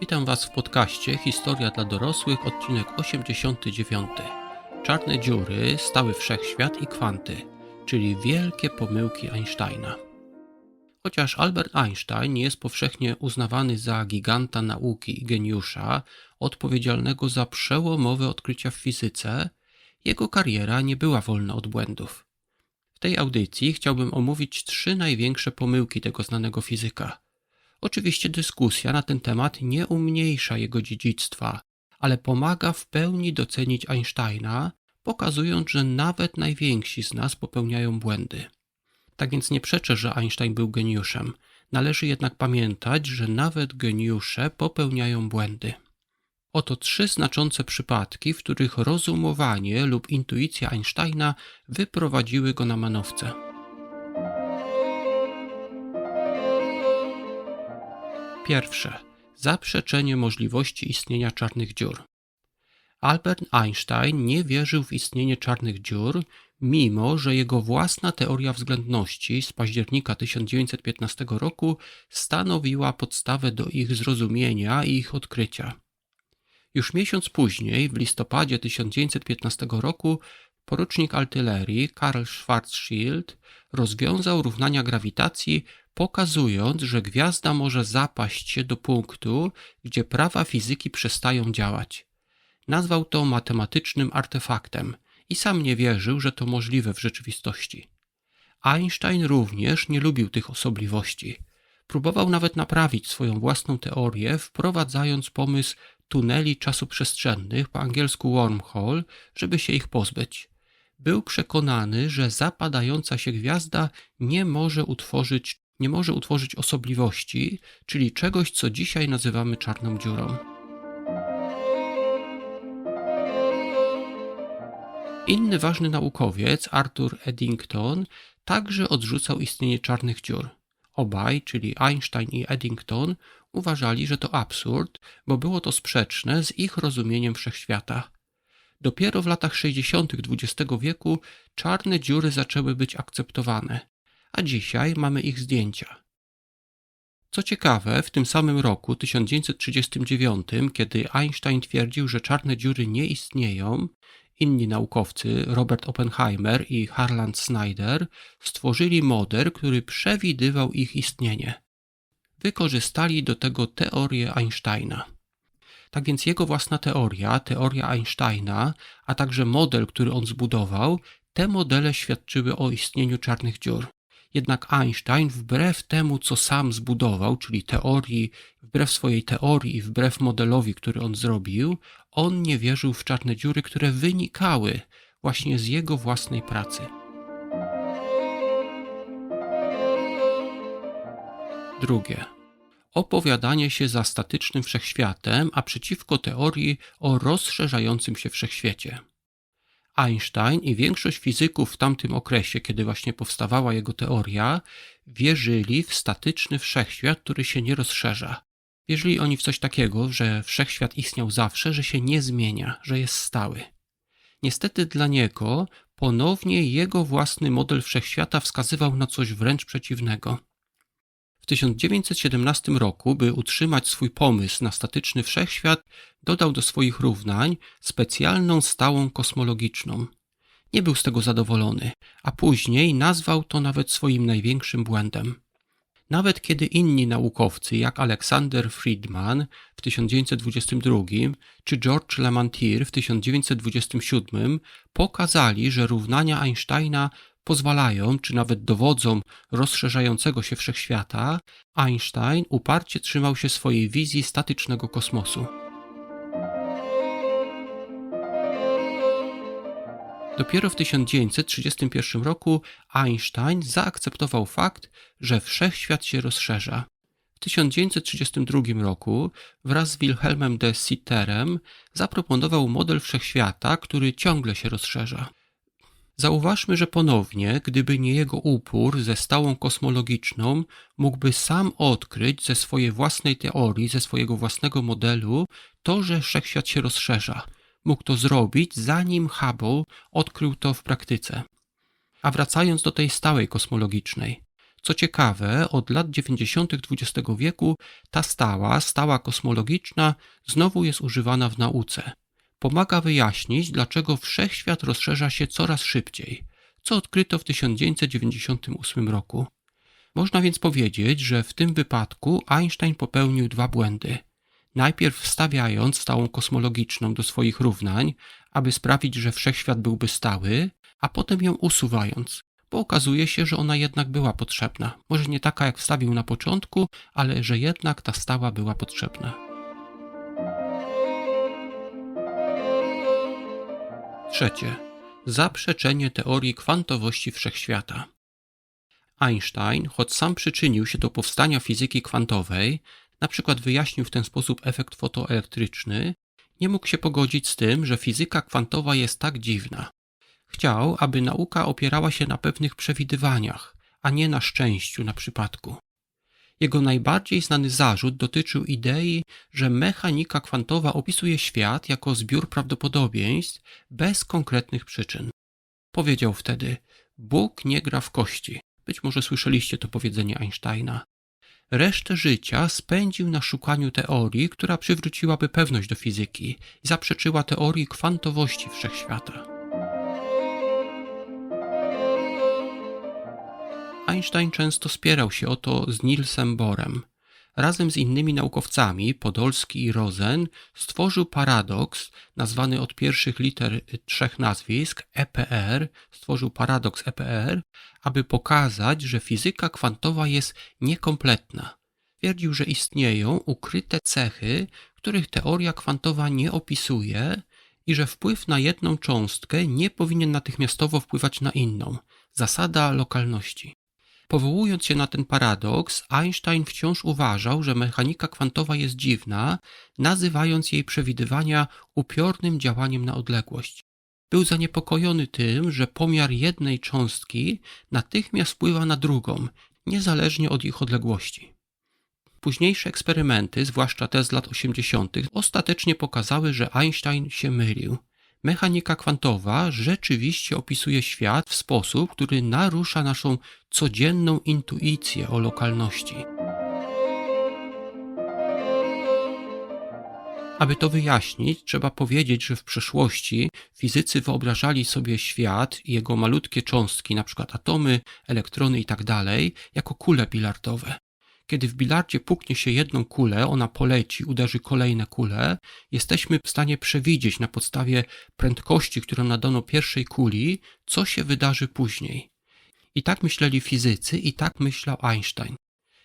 Witam Was w podcaście Historia dla dorosłych, odcinek 89. Czarne dziury, stały wszechświat i kwanty, czyli wielkie pomyłki Einsteina. Chociaż Albert Einstein jest powszechnie uznawany za giganta nauki i geniusza, odpowiedzialnego za przełomowe odkrycia w fizyce, jego kariera nie była wolna od błędów. Tej audycji chciałbym omówić trzy największe pomyłki tego znanego fizyka – Oczywiście dyskusja na ten temat nie umniejsza jego dziedzictwa, ale pomaga w pełni docenić Einsteina, pokazując, że nawet najwięksi z nas popełniają błędy. Tak więc nie przeczę, że Einstein był geniuszem. Należy jednak pamiętać, że nawet geniusze popełniają błędy. Oto trzy znaczące przypadki, w których rozumowanie lub intuicja Einsteina wyprowadziły go na manowce. Pierwsze. Zaprzeczenie możliwości istnienia czarnych dziur. Albert Einstein nie wierzył w istnienie czarnych dziur, mimo że jego własna teoria względności z października 1915 roku stanowiła podstawę do ich zrozumienia i ich odkrycia. Już miesiąc później, w listopadzie 1915 roku, porucznik artylerii Karl Schwarzschild rozwiązał równania grawitacji pokazując, że gwiazda może zapaść się do punktu, gdzie prawa fizyki przestają działać. Nazwał to matematycznym artefaktem i sam nie wierzył, że to możliwe w rzeczywistości. Einstein również nie lubił tych osobliwości. Próbował nawet naprawić swoją własną teorię, wprowadzając pomysł tuneli czasoprzestrzennych, po angielsku wormhole, żeby się ich pozbyć. Był przekonany, że zapadająca się gwiazda nie może utworzyć nie może utworzyć osobliwości, czyli czegoś, co dzisiaj nazywamy czarną dziurą. Inny ważny naukowiec, Arthur Eddington, także odrzucał istnienie czarnych dziur. Obaj, czyli Einstein i Eddington, uważali, że to absurd, bo było to sprzeczne z ich rozumieniem wszechświata. Dopiero w latach 60. XX wieku czarne dziury zaczęły być akceptowane a dzisiaj mamy ich zdjęcia. Co ciekawe, w tym samym roku 1939, kiedy Einstein twierdził, że czarne dziury nie istnieją, inni naukowcy, Robert Oppenheimer i Harland Snyder, stworzyli model, który przewidywał ich istnienie. Wykorzystali do tego teorię Einsteina. Tak więc jego własna teoria, teoria Einsteina, a także model, który on zbudował, te modele świadczyły o istnieniu czarnych dziur. Jednak Einstein, wbrew temu, co sam zbudował, czyli teorii, wbrew swojej teorii i wbrew modelowi, który on zrobił, on nie wierzył w czarne dziury, które wynikały właśnie z jego własnej pracy. Drugie. Opowiadanie się za statycznym wszechświatem, a przeciwko teorii o rozszerzającym się wszechświecie. Einstein i większość fizyków w tamtym okresie, kiedy właśnie powstawała jego teoria, wierzyli w statyczny wszechświat, który się nie rozszerza. Wierzyli oni w coś takiego, że wszechświat istniał zawsze, że się nie zmienia, że jest stały. Niestety dla niego ponownie jego własny model wszechświata wskazywał na coś wręcz przeciwnego. W 1917 roku, by utrzymać swój pomysł na statyczny wszechświat, dodał do swoich równań specjalną stałą kosmologiczną. Nie był z tego zadowolony, a później nazwał to nawet swoim największym błędem. Nawet kiedy inni naukowcy, jak Alexander Friedman w 1922 czy George Lamantir w 1927 pokazali, że równania Einsteina pozwalają, czy nawet dowodzą rozszerzającego się wszechświata, Einstein uparcie trzymał się swojej wizji statycznego kosmosu. Dopiero w 1931 roku Einstein zaakceptował fakt, że wszechświat się rozszerza. W 1932 roku wraz z Wilhelmem de Sitterem zaproponował model wszechświata, który ciągle się rozszerza. Zauważmy, że ponownie, gdyby nie jego upór ze stałą kosmologiczną, mógłby sam odkryć ze swojej własnej teorii, ze swojego własnego modelu, to, że wszechświat się rozszerza. Mógł to zrobić, zanim Hubble odkrył to w praktyce. A wracając do tej stałej kosmologicznej. Co ciekawe, od lat 90. XX wieku ta stała, stała kosmologiczna znowu jest używana w nauce. Pomaga wyjaśnić, dlaczego wszechświat rozszerza się coraz szybciej, co odkryto w 1998 roku. Można więc powiedzieć, że w tym wypadku Einstein popełnił dwa błędy. Najpierw wstawiając stałą kosmologiczną do swoich równań, aby sprawić, że wszechświat byłby stały, a potem ją usuwając, bo okazuje się, że ona jednak była potrzebna. Może nie taka, jak wstawił na początku, ale że jednak ta stała była potrzebna. Trzecie. Zaprzeczenie teorii kwantowości wszechświata. Einstein, choć sam przyczynił się do powstania fizyki kwantowej, na przykład wyjaśnił w ten sposób efekt fotoelektryczny, nie mógł się pogodzić z tym, że fizyka kwantowa jest tak dziwna. Chciał, aby nauka opierała się na pewnych przewidywaniach, a nie na szczęściu na przypadku. Jego najbardziej znany zarzut dotyczył idei, że mechanika kwantowa opisuje świat jako zbiór prawdopodobieństw bez konkretnych przyczyn. Powiedział wtedy: Bóg nie gra w kości. Być może słyszeliście to powiedzenie Einsteina. Resztę życia spędził na szukaniu teorii, która przywróciłaby pewność do fizyki i zaprzeczyła teorii kwantowości wszechświata. Einstein często spierał się o to z Nielsem Bohrem. Razem z innymi naukowcami, Podolski i Rosen, stworzył paradoks, nazwany od pierwszych liter trzech nazwisk EPR, stworzył paradoks EPR, aby pokazać, że fizyka kwantowa jest niekompletna. Twierdził, że istnieją ukryte cechy, których teoria kwantowa nie opisuje i że wpływ na jedną cząstkę nie powinien natychmiastowo wpływać na inną. Zasada lokalności. Powołując się na ten paradoks, Einstein wciąż uważał, że mechanika kwantowa jest dziwna, nazywając jej przewidywania upiornym działaniem na odległość. Był zaniepokojony tym, że pomiar jednej cząstki natychmiast wpływa na drugą, niezależnie od ich odległości. Późniejsze eksperymenty, zwłaszcza te z lat 80., ostatecznie pokazały, że Einstein się mylił. Mechanika kwantowa rzeczywiście opisuje świat w sposób, który narusza naszą codzienną intuicję o lokalności. Aby to wyjaśnić, trzeba powiedzieć, że w przeszłości fizycy wyobrażali sobie świat i jego malutkie cząstki, np. atomy, elektrony itd., tak jako kule bilardowe. Kiedy w bilardzie puknie się jedną kulę, ona poleci, uderzy kolejne kule, jesteśmy w stanie przewidzieć na podstawie prędkości, którą nadano pierwszej kuli, co się wydarzy później. I tak myśleli fizycy, i tak myślał Einstein.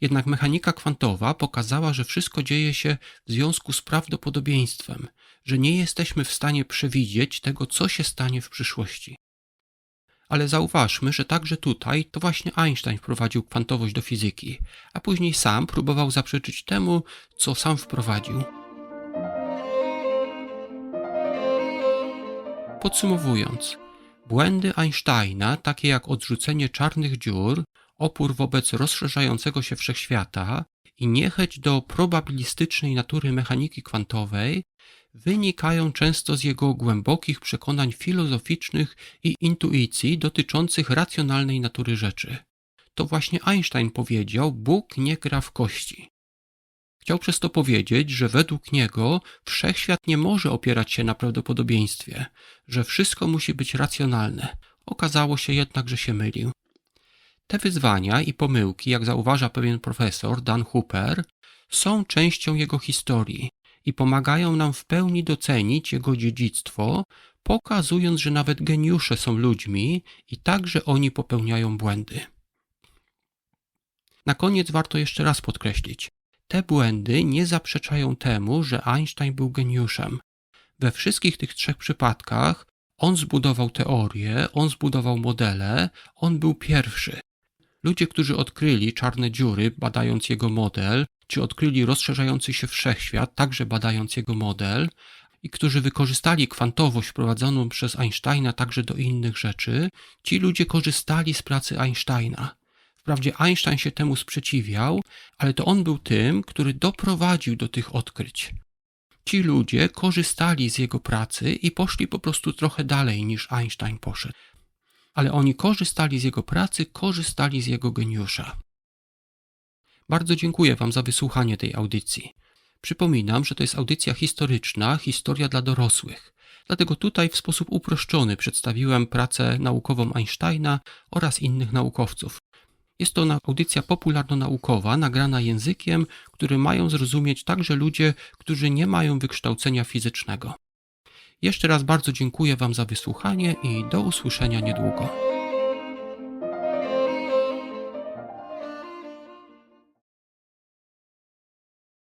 Jednak mechanika kwantowa pokazała, że wszystko dzieje się w związku z prawdopodobieństwem, że nie jesteśmy w stanie przewidzieć tego, co się stanie w przyszłości. Ale zauważmy, że także tutaj to właśnie Einstein wprowadził kwantowość do fizyki, a później sam próbował zaprzeczyć temu, co sam wprowadził. Podsumowując, błędy Einsteina, takie jak odrzucenie czarnych dziur, opór wobec rozszerzającego się wszechświata i niechęć do probabilistycznej natury mechaniki kwantowej, wynikają często z jego głębokich przekonań filozoficznych i intuicji dotyczących racjonalnej natury rzeczy. To właśnie Einstein powiedział: Bóg nie gra w kości. Chciał przez to powiedzieć, że według niego wszechświat nie może opierać się na prawdopodobieństwie, że wszystko musi być racjonalne. Okazało się jednak, że się mylił. Te wyzwania i pomyłki, jak zauważa pewien profesor Dan Hooper, są częścią jego historii i pomagają nam w pełni docenić jego dziedzictwo, pokazując, że nawet geniusze są ludźmi i także oni popełniają błędy. Na koniec warto jeszcze raz podkreślić: te błędy nie zaprzeczają temu, że Einstein był geniuszem. We wszystkich tych trzech przypadkach on zbudował teorię, on zbudował modele, on był pierwszy. Ludzie, którzy odkryli czarne dziury, badając jego model, czy odkryli rozszerzający się wszechświat, także badając jego model, i którzy wykorzystali kwantowość wprowadzoną przez Einsteina także do innych rzeczy, ci ludzie korzystali z pracy Einsteina. Wprawdzie Einstein się temu sprzeciwiał, ale to on był tym, który doprowadził do tych odkryć. Ci ludzie korzystali z jego pracy i poszli po prostu trochę dalej niż Einstein poszedł. ale oni korzystali z jego pracy, korzystali z jego geniusza. Bardzo dziękuję Wam za wysłuchanie tej audycji. Przypominam, że to jest audycja historyczna, historia dla dorosłych. Dlatego tutaj w sposób uproszczony przedstawiłem pracę naukową Einsteina oraz innych naukowców. Jest to audycja popularno-naukowa, nagrana językiem, który mają zrozumieć także ludzie, którzy nie mają wykształcenia fizycznego. Jeszcze raz bardzo dziękuję Wam za wysłuchanie i do usłyszenia niedługo.